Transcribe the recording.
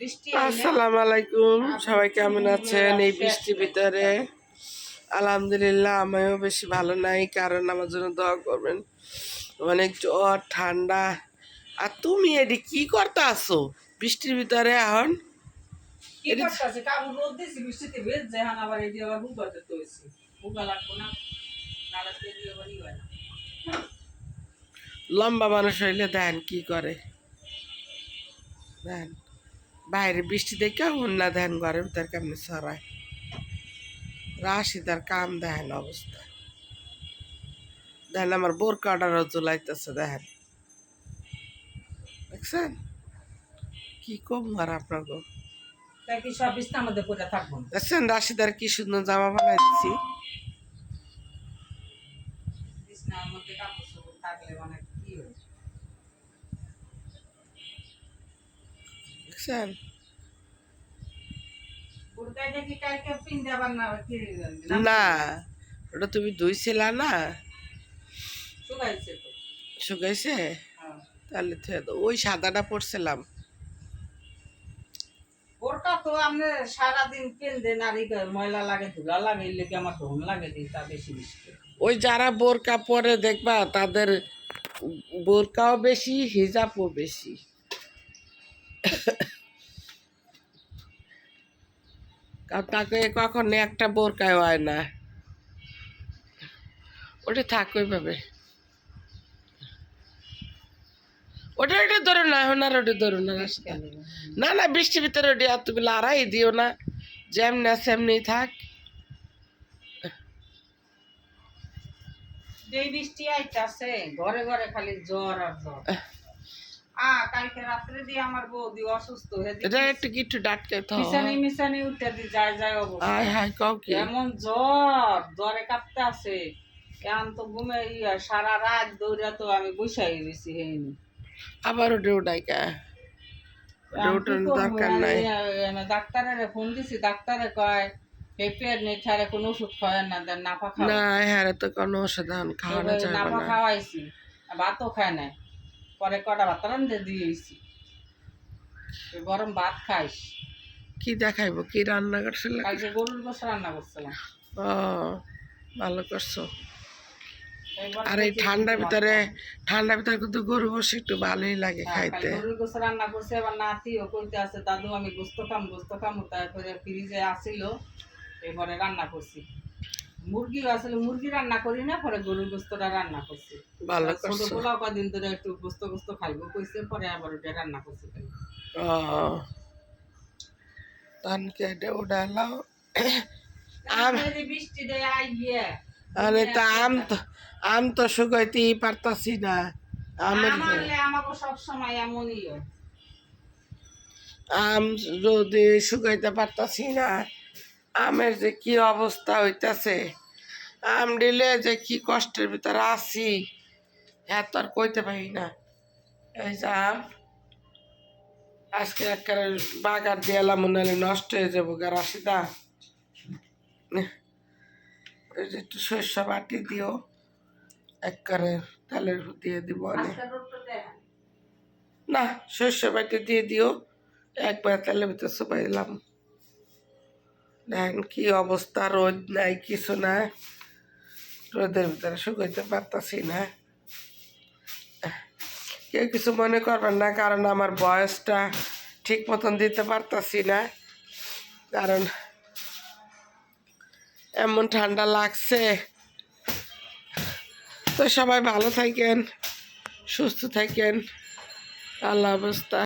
আসসালামু আলাইকুম সবাই কেমন আছেন? এই বৃষ্টির ভিতরে? আলহামদুলিল্লাহ আমিও বেশি ভালো নাই কারণ আমার জন্য দোয়া করবেন। অনেক জ্বর ঠান্ডা। আর তুমি এটি কি করতে আসো বৃষ্টির ভিতরে এখন? লম্বা মানুষ হইলে দেন কি করে? দেন। বাইরে বৃষ্টি দেখে অন্য দেন ঘরের ভিতরে কেমনি সরায় রাশি তার কাম দেখেন অবস্থা। দেখেন আমার বোর কাটারও জুলাইতেছে দেখেন। দেখছেন? কি কম আর আপনার গো দেখছেন রাশিদার কি সুন্দর জামা বানাই দেখছেন? না। ওটা তুমি ধুইছিলা না? শুকাইছে হ্যাঁ। তাহলে ওই সাদাটা পড়ছিলাম বোরকা তো আপনি সারাদিন ময়লা লাগে ধুলা লাগে লেগে আমার ধন লাগে তা বেশি বেশি ওই যারা বোরকা পরে দেখবা তাদের বোরকাও বেশি হিজাবও বেশি। তাকে কখন একটা বোরকায় হয় না। ওটা থাক ওইভাবে। ওটা ওটা ধরো না আর ওটা ধরো না না না, বৃষ্টির ভিতরে ওটি আর তুমি লড়াই দিও না, যেমনি এমনি থাক। বৃষ্টি আইতাছে, ঘরে ঘরে খালি জ্বর আর জ্বর। কালকে রাত্রে দিয়ে আমার বৌদি অসুস্থ হয়ে এটা একটু কিছু মিশানি মিশানি উঠে দি যায় যায় অবস্থা। কাউ কি? এমন জ্বর জ্বরে কাঁপতে আছে। এখন তো ঘুমে ইয়া সারা রাত দৌড়া তো আমি বসাই কা? দরকার নাই। ডাক্তারের ফোন দিছি ডাক্তারে কয় পেঁপের নেঠারে কোনো ওষুধ খাওয়ায় না দেন নাফা খাওয়া না হ্যাঁ তো কোনো ওষুধ এখন খাওয়ানো যাবে নাফা না। খাওয়াইছি ভাতও খায় নাই। পরে কটা ভাত রান্ধে দিয়েছি তুই গরম ভাত খাইস। কি দেখাইবো? কি রান্না করছিল কালকে গরুর গোস রান্না করছিলাম। ও ভালো করছ। আর এই ঠান্ডার ভিতরে ঠান্ডার ভিতরে কিন্তু গরু বসে একটু ভালোই লাগে হ্যাঁ, খাইতে। গরুর গোস রান্না করছে এবার নাতিও করতে আছে দাদু আমি গোস্ত খাম গোস্ত খাম তারপরে ফ্রিজে আসিল এবারে রান্না করছি। মুরগি আসলে মুরগি রান্না করি না পরে গরুর গোস্তটা রান্না করছি। ভালো করছ। পোলাও কদিন ধরে একটু গোস্ত গোস্ত খাইবো কইছে পরে আবার ওটা রান্না করছি ও ধান কেটে উঠালাও আম বৃষ্টি দেয় আই গিয়ে আরে তা আম তো আম তো শুকাইতেই পারতাছি না। আমের আমাকে সব সময় এমনই আম যদি শুকাইতে পারতাছি না আমের যে কি অবস্থা হইতাছে? আম দিলে যে কি কষ্টের ভিতরে আছি হ্যাঁ তো আর কইতে পারি না। এই যে আম আজকে একবারে বাগার দিয়ালাম মনে হলে নষ্ট হয়ে যাব গা রাশিদা। এই যে একটু শস্য বাটি দিও একবারে তেলের দিয়ে দিব দেয় না। শস্য বাটি দিয়ে দিও একবার তেলের ভিতরে সবাই দিলাম। দেখেন কি অবস্থা, রোদ নাই, কিছু না রোদের ভিতরে শুকাইতে পারতাছি না। কেউ কিছু মনে করবেন না, কারণ আমার বয়সটা ঠিক মতন দিতে পারতাছি না। কারণ এমন ঠান্ডা লাগছে। তো সবাই ভালো থাকেন, সুস্থ থাকেন। আল্লাহ অবস্থা